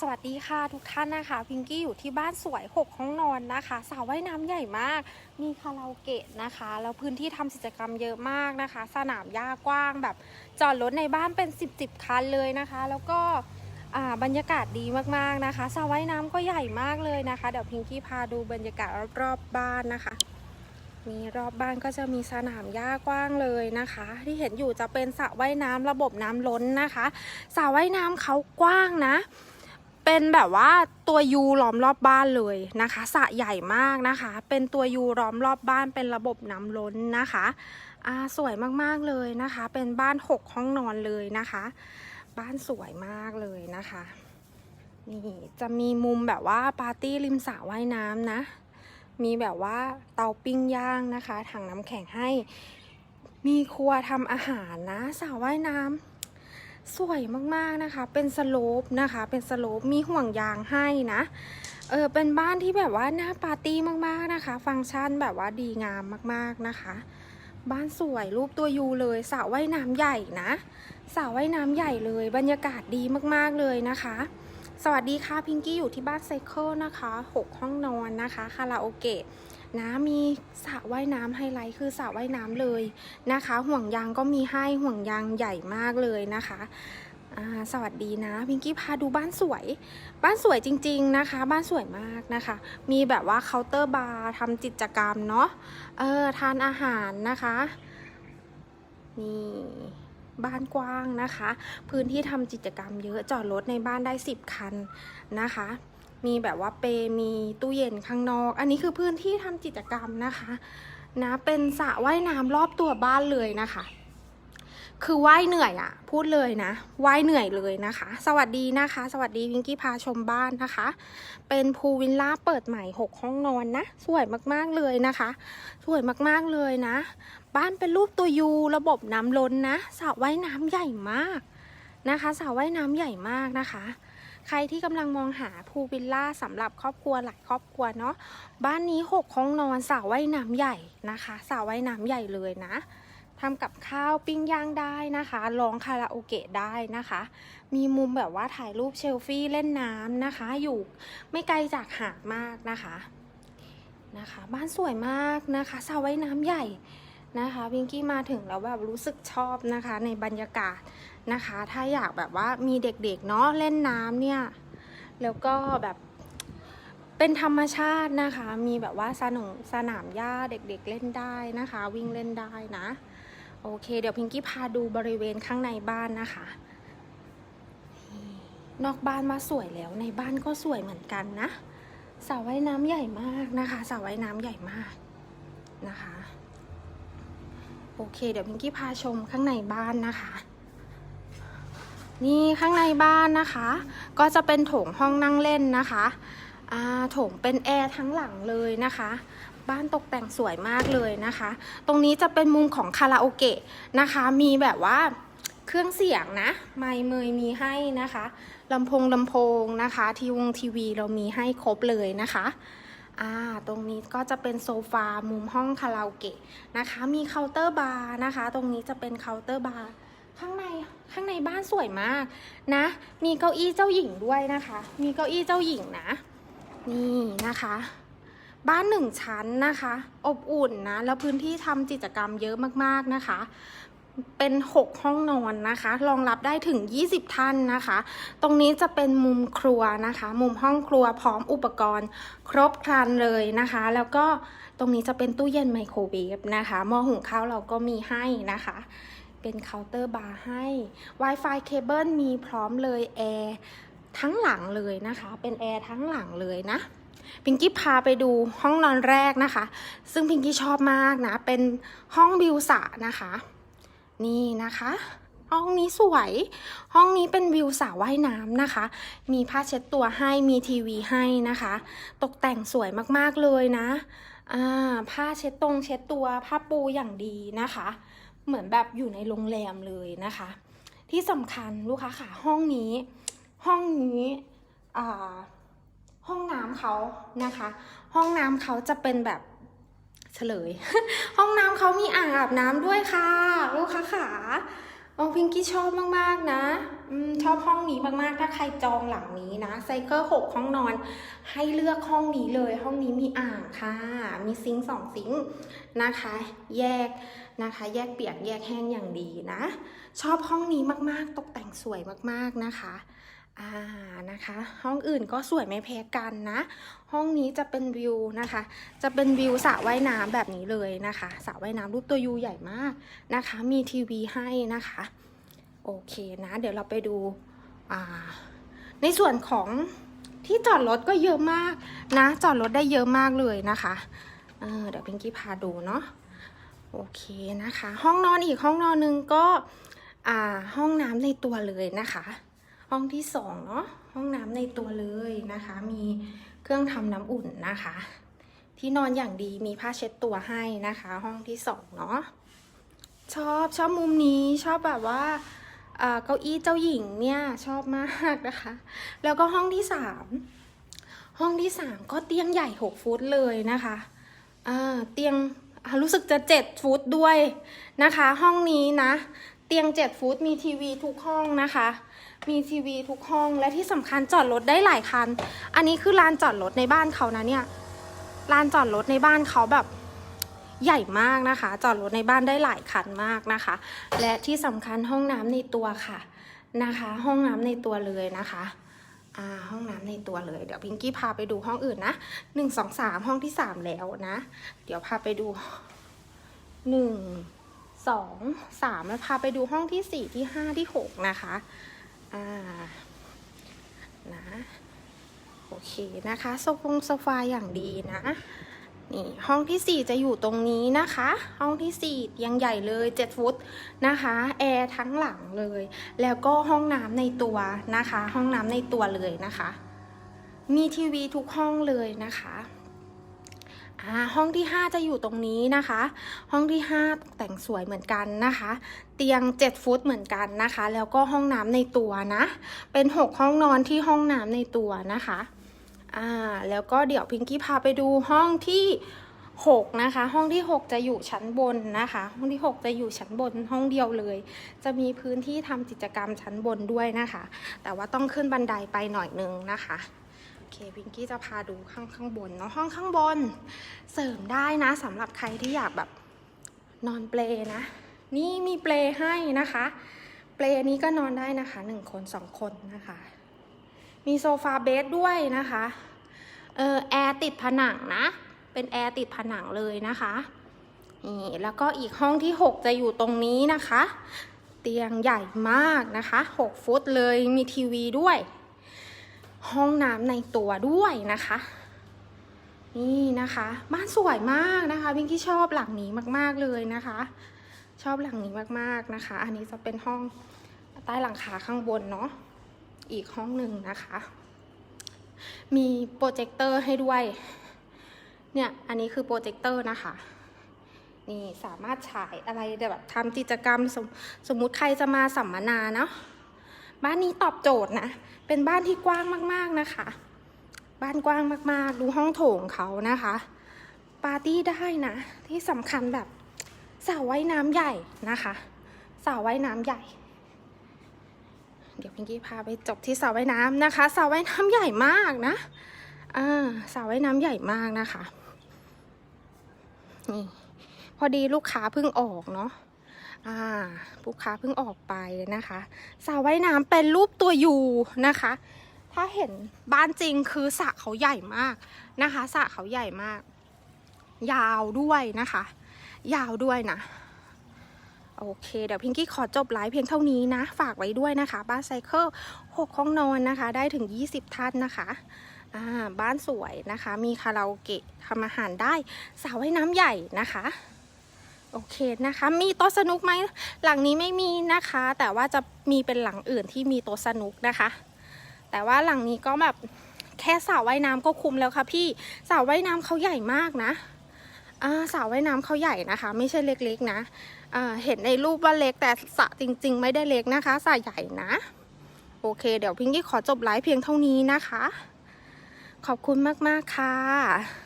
สวัสดีค่ะทุกท่านนะคะ พิงกี้อยู่ที่บ้านสวย 6 ห้องนอนนะคะสระว่ายน้ำใหญ่มาก มีคาราโอเกะนะคะแล้วพื้นที่ทำกิจกรรมเยอะมากนะคะ สนามหญ้ากว้างแบบ จอดรถในบ้านเป็น 10บๆคันเลยนะคะ แล้วก็บรรยากาศดีมากๆนะคะสระว่ายน้ำก็ใหญ่มากเลยนะคะ เดี๋ยวพิงกี้พาดูบรรยากาศรอบๆบ้านนะคะ มีรอบบ้านก็จะมีสนามหญ้ากว้างเลยนะคะ ที่เห็นอยู่จะเป็นสระว่ายน้ำระบบน้ำล้นนะคะสระว่ายน้ำเขากว้างนะ เป็นแบบว่าตัวยูล้อมรอบบ้านเลยนะคะสระใหญ่มากนะคะ เป็นตัวยูล้อมรอบบ้านเป็นระบบน้ำล้นนะคะอ่าสวยมากๆเลยนะคะ เป็นบ้านหกห้องนอนเลยนะคะ บ้านสวยมากเลยนะคะนี่จะมีมุมแบบว่าปาร์ตี้ริมสระว่ายน้ำนะ มีแบบว่าเตาปิ้งย่างนะคะถังน้ำแข็งให้ มีครัวทำอาหารนะสระว่ายน้ำ สวยมากๆนะคะ เป็นสโลปนะคะ เป็นสโลปมีห่วงยางให้นะ เออ เป็นบ้านที่แบบว่าหน่าปาร์ตี้มากๆนะคะ ฟังก์ชันแบบว่าดีงามมากๆนะคะ บ้านสวยรูปตัวยูเลยสระว่ายน้ำใหญ่นะสระว่ายน้ำใหญ่เลย บรรยากาศดีมากๆเลยนะคะ สวัสดีค่ะพิงกี้อยู่ที่บ้านไซเคิลนะคะ 6 ห้องนอนนะคะ คาราโอเกะ นะมีสระว่ายน้ำไฮไลท์คือสระว่ายน้ำเลยนะคะ ห่วงยางก็มีให้ห่วงยางใหญ่มากเลยนะคะสวัสดีนะพิงกี้พาดูบ้านสวย บ้านสวยจริง ๆนะคะ บ้านสวยมากนะคะ มีแบบว่าเคาน์เตอร์บาร์ทำกิจกรรมเนาะเออทานอาหารนะคะนี่บ้านกว้างนะคะ พื้นที่ทำกิจกรรมเยอะจอดรถในบ้านได้ 10 คันนะคะ มีแบบว่าเปมีตู้เย็นข้างนอก อันนี้คือพื้นที่ทำกิจกรรมนะคะนะเป็นสระว่ายน้ำรอบตัวบ้านเลยนะคะ คือว่ายเหนื่อยอะพูดเลยนะว่ายเหนื่อยเลยนะคะ สวัสดีนะคะ สวัสดีพิงกี้พาชมบ้านนะคะ เป็นพูลวิลล่าเปิดใหม่ 6 ห้องนอนนะ สวยมากๆเลยนะคะ สวยมากๆเลยนะ บ้านเป็นรูปตัวยูระบบน้ำล้นนะสระว่ายน้ำใหญ่มากนะคะสระว่ายน้ำใหญ่มากนะคะ ใครที่กำลังมองหาพูลวิลล่าสำหรับครอบครัวหลายครอบครัวเนาะบ้านนี้หกห้องนอนสระว่ายน้ำใหญ่นะคะสระว่ายน้ำใหญ่เลยนะทำกับข้าวปิ้งย่างได้นะคะร้องคาราโอเกะได้นะคะ มีมุมแบบว่าถ่ายรูปเชลฟี่เล่นน้ำนะคะ อยู่ไม่ไกลจากหาดมากนะคะนะคะ บ้านสวยมากนะคะสระว่ายน้ำใหญ่นะคะพิงกี้มาถึงแล้วแบบรู้สึกชอบนะคะในบรรยากาศ นะคะ ถ้าอยากแบบว่ามีเด็กๆเนาะเล่นน้ำเนี่ย แล้วก็แบบเป็นธรรมชาตินะคะ มีแบบว่าสนามสนามหญ้าเด็กๆเล่นได้นะคะ วิ่งเล่นได้นะ โอเค เดี๋ยวพิงกี้พาดูบริเวณข้างในบ้านนะคะนี่นอกบ้านมาสวยแล้วในบ้านก็สวยเหมือนกันนะสระว่ายน้ำใหญ่มากนะคะสระว่ายน้ำใหญ่มากนะคะ โอเค เดี๋ยวพิงกี้พาชมข้างในบ้านนะคะ นี่ข้างในบ้านนะคะ ก็จะเป็นโถงห้องนั่งเล่นนะคะโถงเป็นแอร์ทั้งหลังเลยนะคะ บ้านตกแต่งสวยมากเลยนะคะ ตรงนี้จะเป็นมุมของคาราโอเกะนะคะ มีแบบว่าเครื่องเสียงนะ ไมค์เมยมีให้นะคะลำโพงลำโพงนะคะทีวงทีวีเรามีให้ครบเลยนะคะอ่าตรงนี้ก็จะเป็นโซฟามุมห้องคาราโอเกะนะคะ มีเคาน์เตอร์บาร์นะคะ ตรงนี้จะเป็นเคาน์เตอร์บาร์ ข้างในข้างในบ้านสวยมากนะ มีเก้าอี้เจ้าหญิงด้วยนะคะ มีเก้าอี้เจ้าหญิงนะ นี่นะคะ บ้านหนึ่งชั้นนะคะ อบอุ่นนะ แล้วพื้นที่ทำกิจกรรมเยอะมากๆนะคะ เป็น 6 ห้องนอนนะคะ รองรับได้ถึง 20 ท่านนะคะ ตรงนี้จะเป็นมุมครัวนะคะ มุมห้องครัวพร้อมอุปกรณ์ ครบครันเลยนะคะ แล้วก็ตรงนี้จะเป็นตู้เย็นไมโครเวฟนะคะ หม้อหุงข้าวเราก็มีให้นะคะ เป็นเคาน์เตอร์บาร์ให้ Wi-Fi เคเบิลมีพร้อมเลยแอร์ทั้งหลังเลยนะคะ เป็นแอร์ทั้งหลังเลยนะ พิงกี้พาไปดูห้องนอนแรกนะคะ ซึ่งพิงกี้ชอบมากนะ เป็นห้องวิวสระนะคะ นี่นะคะ ห้องนี้สวย ห้องนี้เป็นวิวสระว่ายน้ำนะคะ มีผ้าเช็ดตัวให้ มีทีวีให้นะคะ ตกแต่งสวยมากๆเลยนะ อ่า ผ้าเช็ดตรงเช็ดตัว ผ้าปูอย่างดีนะคะ เหมือนแบบอยู่ในโรงแรมเลยนะคะ ที่สำคัญลูกค้าค่ะห้องนี้ ห้องนี้ห้องน้ำเขานะคะ ห้องน้ำเขาจะเป็นแบบเฉลย ห้องน้ำเขามีอ่างอาบน้ำด้วยค่ะ ลูกค้าขา โอ้พิงกี้ชอบมากๆนะอชอบห้องนี้มากๆ ถ้าใครจองหลังนี้นะไซเคิลหกห้องนอน ให้เลือกห้องนี้เลย ห้องนี้มีอ่างค่ะ มีซิงสองซิงนะคะ แยกนะคะ แยกเปียกแยกแห้งอย่างดีนะ ชอบห้องนี้มากๆ ตกแต่งสวยมากๆนะคะ อ่านะคะ ห้องอื่นก็สวยไม่แพ้กันนะ ห้องนี้จะเป็นวิวนะคะ จะเป็นวิวสระว่ายน้ำแบบนี้เลยนะคะสระว่ายน้ำรูปตัวยูใหญ่มากนะคะ มีทีวีให้นะคะ โอเคนะ เดี๋ยวเราไปดูอ่าในส่วนของที่จอดรถก็เยอะมากนะ จอดรถได้เยอะมากเลยนะคะเเดี๋ยวพิงกี้พาดูเนาะโอเคนะคะ ห้องนอนอีกห้องนอนหนึงก็ห้องน้ำในตัวเลยนะคะ ห้องที่สองเนาะห้องน้ำในตัวเลยนะคะ มีเครื่องทำน้ำอุ่นนะคะ ที่นอนอย่างดีมีผ้าเช็ดตัวให้นะคะ ห้องที่สองเนาะชอบชอบมุมนี้ชอบแบบว่าเออเก้าอี้เจ้าหญิงเนี่ยชอบมากนะคะ แล้วก็ห้องที่สามห้องที่สามก็เตียงใหญ่หกฟุตเลยนะคะอ่าเตียงรู้สึกจะเจ็ดฟุตด้วยนะคะ ห้องนี้นะ ตียงเจ็ดฟุตมีทีวีทุกห้องนะคะ มีทีวีทุกห้องและที่สำคัญจอดรถได้หลายคัน อันนี้คือลานจอดรถในบ้านเขานะเนี่ยลานจอดรถในบ้านเขาแบบใหญ่มากนะคะ จอดรถในบ้านได้หลายคันมากนะคะ และที่สำคัญห้องน้ำในตัวค่ะนะคะ ห้องน้ำในตัวเลยนะคะอ่าห้องน้ำในตัวเลย เดี๋ยวพิงกี้พาไปดูห้องอื่นนะหนึ่งสองสามห้องที่สามแล้วนะ เดี๋ยวพาไปดูหนึ่ง สองสามแล้วพาไปดูห้องที่สี่ที่ห้าที่หกนะคะอ่านะโอเคนะคะโซฟงโซฟาอย่างดีนะนี่ห้องที่ 4 จะอยู่ตรงนี้นะคะ ห้องที่4เตียงใหญ่เลย 7 ฟุตนะคะแอร์ทั้งหลังเลย แล้วก็ห้องน้ำในตัวนะคะ ห้องน้ำในตัวเลยนะคะ มีทีวีทุกห้องเลยนะคะ อ่าห้องที่ 5 จะอยู่ตรงนี้นะคะ ห้องที่ 5 ตกแต่งสวยเหมือนกันนะคะ เตียง 7 ฟุตเหมือนกันนะคะ แล้วก็ห้องน้ำในตัวนะ เป็น 6 ห้องนอนที่ห้องน้ำในตัวนะคะอ่าแล้วก็เดี๋ยวพิงกี้พาไปดูห้องที่6นะคะ ห้องที่ 6 จะอยู่ชั้นบนนะคะ ห้องที่ 6 จะอยู่ชั้นบนห้องเดียวเลย จะมีพื้นที่ทำกิจกรรมชั้นบนด้วยนะคะ แต่ว่าต้องขึ้นบันไดไปหน่อยนึงนะคะ เคพิงกี้จะพาดูข้างข้างบนเนาะห้องข้างบน เสริมได้นะสำหรับใครที่อยากแบบนอนเปลนะ นี่มีเปลให้นะคะ เปลนี้ก็นอนได้นะคะหนึ่งคนสองคนนะคะ มีโซฟาเบดด้วยนะคะเออแอร์ติดผนังนะ เป็นแอร์ติดผนังเลยนะคะนี่แล้วก็อีกห้องที่ 6 จะอยู่ตรงนี้นะคะ เตียงใหญ่มากนะคะ 6 ฟุตเลยมีทีวีด้วย ห้องน้ำในตัวด้วยนะคะ นี่นะคะ บ้านสวยมากนะคะพิงกี้ชอบหลังนี้มาก ๆเลยนะคะ ชอบหลังนี้มากๆนะคะ อันนี้จะเป็นห้องใต้หลังคาข้างบนเนาะอีกห้องหนึ่งนะคะ มีโปรเจคเตอร์ให้ด้วย เนี่ย อันนี้คือโปรเจคเตอร์นะคะ นี่สามารถฉายอะไรแบบทำกิจกรรมสมสมมุติใครจะมาสัมมนาเนาะ บ้านนี้ตอบโจทย์นะ เป็นบ้านที่กว้างมากๆนะคะ บ้านกว้างมากๆ ดูห้องโถงเขานะคะ ปาร์ตี้ได้นะ ที่สำคัญแบบสระว่ายน้ำใหญ่นะคะสระว่ายน้ำใหญ่ เดี๋ยวพิงกี้พาไปจบที่สระว่ายน้ำนะคะสระว่ายน้ำใหญ่มากนะอ่าสระว่ายน้ำใหญ่มากนะคะนี่พอดีลูกค้าเพิ่งออกเนาะ อ่าลูกค้าเพิ่งออกไปนะคะสระว่ายน้ำเป็นรูปตัวยูนะคะ ถ้าเห็นบ้านจริงคือสระเขาใหญ่มากนะคะสระเขาใหญ่มาก ยาวด้วยนะคะ ยาวด้วยนะโอเค เดี๋ยวพิงกี้ขอจบไลฟ์เพียงเท่านี้นะ ฝากไว้ด้วยนะคะ บ้านไซเคิล6ห้องนอนนะคะ ได้ถึง 20 ท่านนะคะบ้านสวยนะคะ มีคาราโอเกะทำอาหารได้สระว่ายน้ำใหญ่นะคะ โอเคนะคะ มีโต๊ะสนุกไหมหลังนี้ไม่มีนะคะ แต่ว่าจะมีเป็นหลังอื่นที่มีโต๊ะสนุกนะคะ แต่ว่าหลังนี้ก็แบบแค่สระว่ายน้ำก็คุ้มแล้วค่ะพี่สระว่ายน้ำเขาใหญ่มากนะสระว่ายน้ำเขาใหญ่นะคะ ไม่ใช่เล็กๆนะเห็นในรูปว่าเล็กแต่สระจริง ๆ ไม่ได้เล็กนะคะสระใหญ่นะ โอเค เดี๋ยวพิงกี้ขอจบไลฟ์เพียงเท่านี้นะคะ ขอบคุณมากๆค่ะ